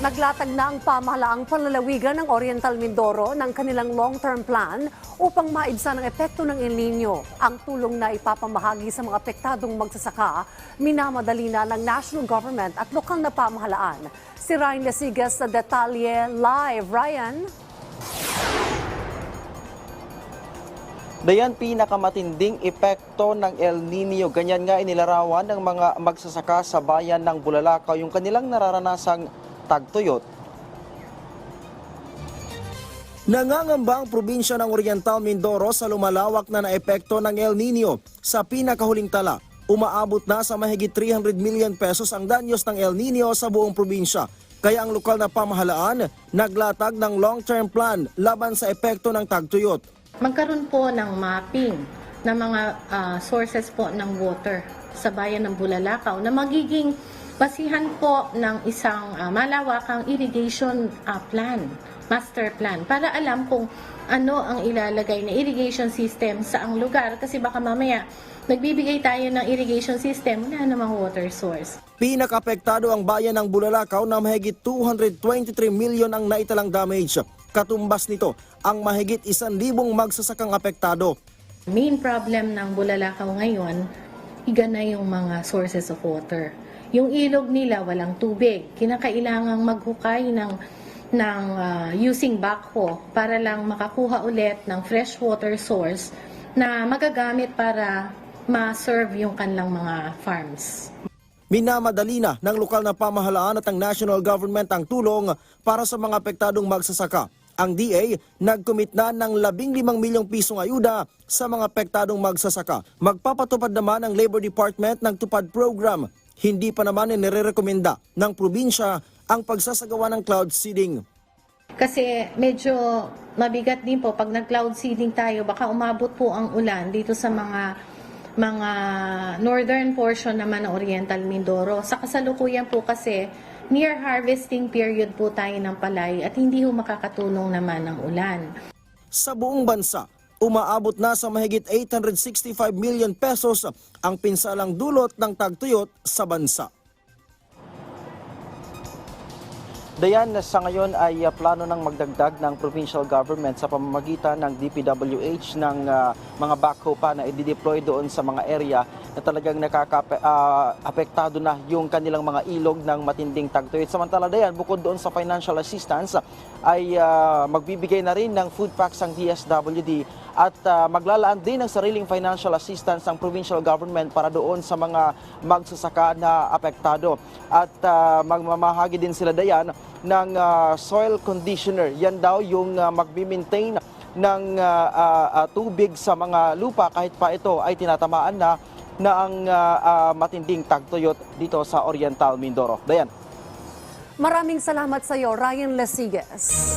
Naglatag na ang pamahalaang panlalawigan ng Oriental Mindoro ng kanilang long-term plan upang maibsan ang epekto ng El Nino. Ang tulong na ipapamahagi sa mga apektadong magsasaka, minamadali na ng national government at lokal na pamahalaan. Si Ryan Lasigas sa Detalye Live. Ryan? Dayan pinakamatinding epekto ng El Nino. Ganyan nga inilarawan ng mga magsasaka sa bayan ng Bulalakaw yung kanilang nararanasang tagtuyot. Nangangamba ang probinsya ng Oriental Mindoro sa lumalawak na naepekto ng El Nino. Sa pinakahuling tala, umaabot na sa mahigit 300 million pesos ang danyos ng El Nino sa buong probinsya. Kaya ang lokal na pamahalaan naglatag ng long-term plan laban sa epekto ng tagtuyot. magkaroon po ng mapping ng mga ah, sources po ng water sa bayan ng Bulalakaw na magiging basihan po ng isang ah, malawakang irrigation ah, plan, master plan, para alam kung ano ang ilalagay na irrigation system sa ang lugar kasi baka mamaya nagbibigay tayo ng irrigation system wala namang water source. Pinakapektado ang bayan ng Bulalakaw na mahigit 223 million ang naitalang damage. Katumbas nito ang mahigit 1,000 magsasakang apektado. main problem ng Bulalakaw ngayon, higa na yung mga sources of water. Yung ilog nila walang tubig. Kinakailangang maghukay ng ng ah, using backhoe para lang makakuha ulit ng fresh water source na magagamit para ma-serve yung kanilang mga farms. Minamadali na ng lokal na pamahalaan at ang national government ang tulong para sa mga apektadong magsasaka. Ang DA nag-commit na ng 15 milyong pisong ayuda sa mga apektadong magsasaka. Magpapatupad naman ang Labor Department ng tupad program. Hindi pa naman inirekomenda ng probinsya ang pagsasagawa ng cloud seeding. Kasi medyo mabigat din po pag nag-cloud seeding tayo, baka umabot po ang ulan dito sa mga mga northern portion naman ng Oriental Mindoro. Sa kasalukuyan po kasi near harvesting period po tayo ng palay at hindi ho makakatulong naman ang ulan. Sa buong bansa, umaabot na sa mahigit 865 million pesos ang pinsalang dulot ng tagtuyot sa bansa. Dayan, sa ngayon ay uh, plano ng magdagdag ng provincial government sa pamamagitan ng DPWH ng uh, mga backhoe pa na i-deploy doon sa mga area na talagang nakaka-apektado na yung kanilang mga ilog ng matinding tagtuyot. Samantala dayan, bukod doon sa financial assistance, ay uh, magbibigay na rin ng food packs ang DSWD at uh, maglalaan din ng sariling financial assistance ang provincial government para doon sa mga magsasaka na apektado. At uh, magmamahagi din sila dayan ng uh, soil conditioner. Yan daw yung uh, magbi-maintain ng uh, uh, tubig sa mga lupa kahit pa ito ay tinatamaan na na ang uh, uh, matinding tagtuyot dito sa Oriental Mindoro. Dayan. Maraming salamat sa iyo, Ryan Lasigas.